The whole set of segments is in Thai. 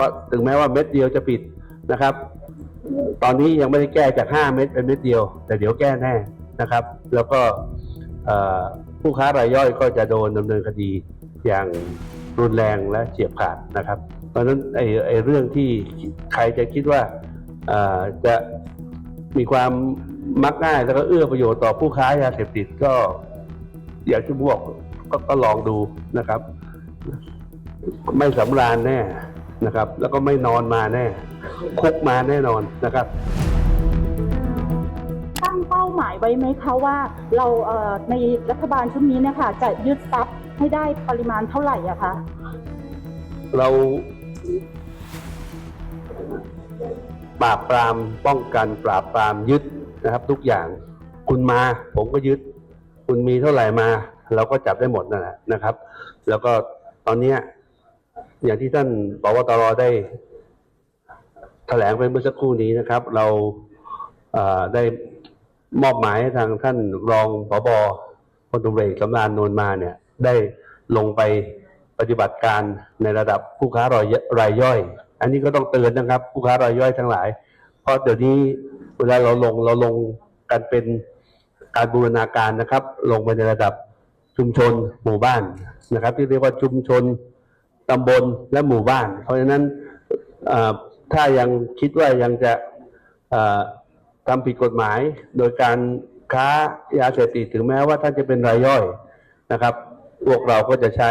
ราะถึงแม้ว่าเม็ดเดียวจะปิดนะครับ ตอนนี้ยังไม่ได้แก้จาก 5 เม็ดเป็นเม็ดเดียว แต่เดี๋ยวแก้แน่นะครับ แล้วก็ผู้ค้ารายย่อยก็จะโดนดำเนินคดีอย่างรุนแรงและเฉียบขาดนะครับ เพราะฉะนั้นไอ้ไอเรื่องที่ใครจะคิดว่าจะมีความมักง่ายแล้วก็เอื้อประโยชน์ต่อผู้ค้ายาเสพติดก็อยากจะบอกก็ลองดูนะครับ ไม่สำราญแน่ นะครับ แล้วก็ไม่นอนมาแน่คุกมาแน่นอนนะครับ ตั้งเป้าหมายไว้ไหมคะว่าเราเอ่อในรัฐบาลชุดนี้เนี่ยค่ะจะยึดทรัพย์ให้ได้ปริมาณเท่าไหร่อะคะเราปราบปรามป้องกันปราบปรามยึดนะครับ ทุกอย่างคุณมา ผมก็ยึด คุณมีเท่าไหร่มา เราก็จับได้หมดนั่นแหละนะครับ แล้วก็ตอนเนี้ย อย่างที่ท่านปวตรได้ แถลงไปเมื่อสักครู่นี้นะครับ เราได้มอบหมายให้ทางท่านรองผบพลตุเรศสำราญนวลมาเนี่ย ได้ลงไปปฏิบัติการในระดับผู้ค้ารายรายย่อย อันนี้ก็ต้องเตือนนะครับ ผู้ค้ารายย่อยทั้งหลาย เพราะเดี๋ยวนี้เวลาเราลงเราลงกันเป็นการบูรณาการนะครับ ลงไปในระดับชุมชนหมู่บ้านนะครับ ที่เรียกว่าชุมชน ตำบลและหมู่บ้าน เพราะฉะนั้นถ้ายังคิดว่ายังจะทำผิดกฎหมาย โดยการค้ายาเสพติดถึงแม้ว่าท่านจะเป็นรายย่อยนะครับ พวกเราก็จะใช้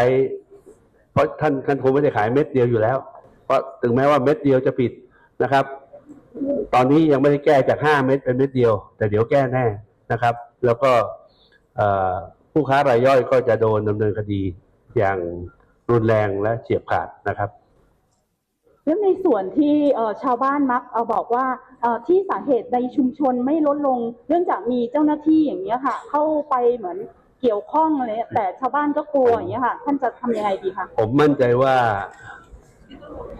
เพราะท่านท่านคงไม่ได้ขายเม็ดเดียวอยู่แล้ว เพราะถึงแม้ว่าเม็ดเดียวจะปิดนะครับ ตอนนี้ยังไม่ได้แก้จาก5เม็ดเป็นเม็ดเดียว แต่เดี๋ยวแก้แน่นะครับ แล้วก็ผู้ค้ารายย่อยก็จะโดนดำเนินคดีอย่าง รุนแรงและเฉียบขาดนะครับแล้วในส่วนที่เอ่อชาวบ้านมักเอาบอกว่าเอ่อที่สาเหตุในชุมชนไม่ลดลง เนื่องจากมีเจ้าหน้าที่อย่างเงี้ยค่ะ เข้าไปเหมือนเกี่ยวข้องอะไรแต่ชาวบ้านก็กลัวอย่างเงี้ยค่ะ ท่านจะทำยังไงดีคะผมมั่นใจว่า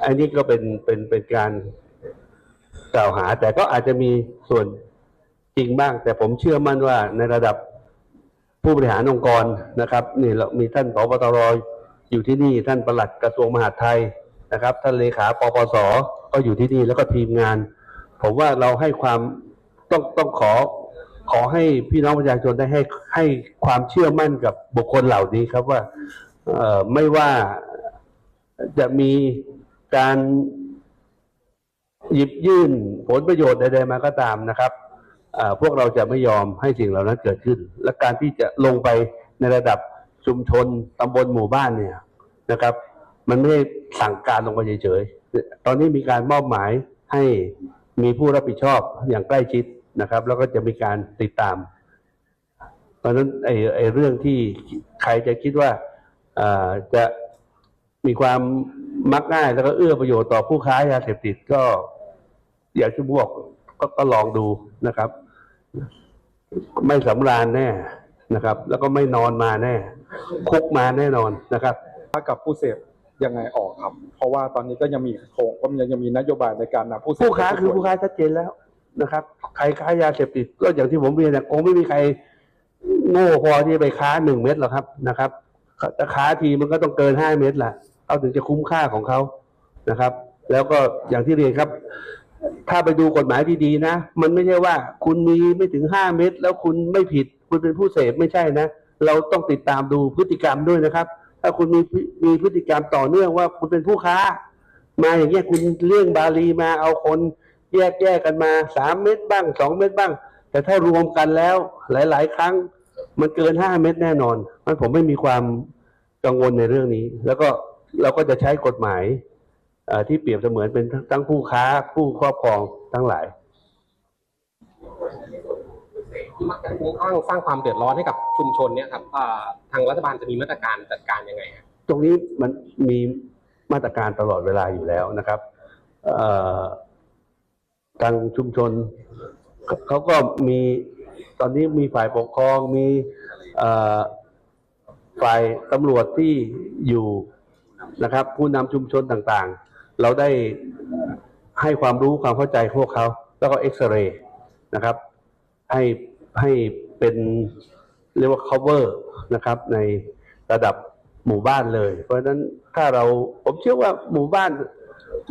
อันนี้ก็เป็นเป็นเป็นการกล่าวหา แต่ก็อาจจะมีส่วนจริงบ้าง แต่ผมเชื่อมั่นว่าในระดับผู้บริหารองค์กรนะครับ นี่เรามีท่านผบตร อยู่ที่นี่ท่านประหลัดกระทรวงมหาดไทยนะครับ ท่านเลขาปปสก็อยู่ที่นี่แล้วก็ทีมงาน ผมว่าเราให้ความต้องต้องขอขอให้พี่น้องประชาชนได้ให้ให้ความเชื่อมั่นกับบุคคลเหล่านี้ครับว่าไม่ว่าจะมีการหยิบยื่นผลประโยชน์ใดๆมาก็ตามนะครับพวกเราจะไม่ยอมให้สิ่งเหล่านั้นเกิดขึ้น และการที่จะลงไปในระดับ ชุมชนตำบลหมู่บ้านเนี่ยนะครับ มันไม่ได้สั่งการลงไปเฉยๆตอนนี้มีการมอบหมายให้มีผู้รับผิดชอบอย่างใกล้ชิดนะครับ แล้วก็จะมีการติดตาม เพราะฉะนั้นไอ้ไอ้เรื่องที่ใครจะคิดว่าจะมีความมักง่ายแล้วก็เอื้อประโยชน์ต่อผู้ค้ายาเสพติดก็ อยากจะบอกกก็ลองดูนะครับ ไม่สำราญแน่ นะครับ แล้วก็ไม่นอนมาแน่คุกมาแน่นอนนะครับ ถ้ากับผู้เสพยังไงออกครับ เพราะว่าตอนนี้ก็ยังมีโครงก็ยังยังมีนโยบายในการนำผู้เสพผู้ค้าคือผู้ค้าชัดเจนแล้วนะครับ ใครค้ายาเสพติดก็อย่างที่ผมเรียนนะคงไม่มีใครโง่พอที่จะไปค้าหนึ่งเม็ดหรอกครับนะครับแต่ค้าทีมันก็ต้องเกินห้าเม็ดแหละเอาถึงจะคุ้มค่าของเขานะครับ แล้วก็อย่างที่เรียนครับ ถ้าไปดูกฎหมายดีๆนะ มันไม่ใช่ว่าคุณมีไม่ถึงห้าเม็ดแล้วคุณไม่ผิด คุณเป็นผู้เสพไม่ใช่นะ เราต้องติดตามดูพฤติกรรมด้วยนะครับ ถ้าคุณมีมีพฤติกรรมต่อเนื่องว่าคุณเป็นผู้ค้า มาอย่างเงี้ยคุณเลี่ยงบาลีมาเอาคนแยกแยกกันมาสามเม็ดบ้างสองเม็ดบ้าง แต่ถ้ารวมกันแล้วหลาย ๆ ครั้งมันเกินห้าเม็ดแน่นอนมันผมไม่มีความกังวลในเรื่องนี้ แล้วก็เราก็จะใช้กฎหมายที่เปรียบเสมือนเป็นทั้งผู้ค้าผู้ครอบครองทั้งหลาย ที่มักจะคุ้มข้างสร้างความเดือดร้อนให้กับชุมชนเนี่ยครับทางรัฐบาลจะมีมาตรการจัดการยังไงฮะตรงนี้มันมีมาตรการตลอดเวลาอยู่แล้วนะครับทางชุมชนเขาก็มีตอนนี้มีฝ่ายปกครองมีฝ่ายตำรวจที่อยู่นะครับ ผู้นำชุมชนต่างๆ เราได้ให้ความรู้ความเข้าใจพวกเขา แล้วก็เอ็กซเรย์นะครับ ให้ ให้เป็นเรียกว่า cover นะครับในระดับหมู่บ้านเลย เพราะฉะนั้นถ้าเราผมเชื่อว่าหมู่บ้าน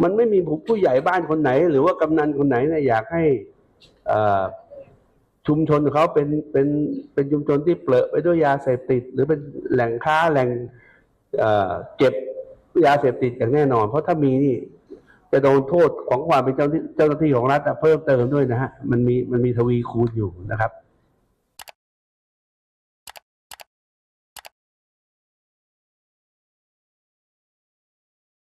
มันไม่มีผู้ใหญ่บ้านคนไหน หรือว่ากำนันคนไหนเนี่ยอยากให้ชุมชนเขาเป็นเป็นเป็นชุมชนที่เปลอะไปด้วยยาเสพติด หรือเป็นแหล่งค้าแหล่งเก็บยาเสพติดอย่างแน่นอน เพราะถ้ามีนี่จะโดนโทษของความเป็นเจ้าหน้าที่เจ้าหน้าที่ของรัฐเพิ่มเติมด้วยนะฮะมันมีมันมีทวีคูณอยู่นะครับ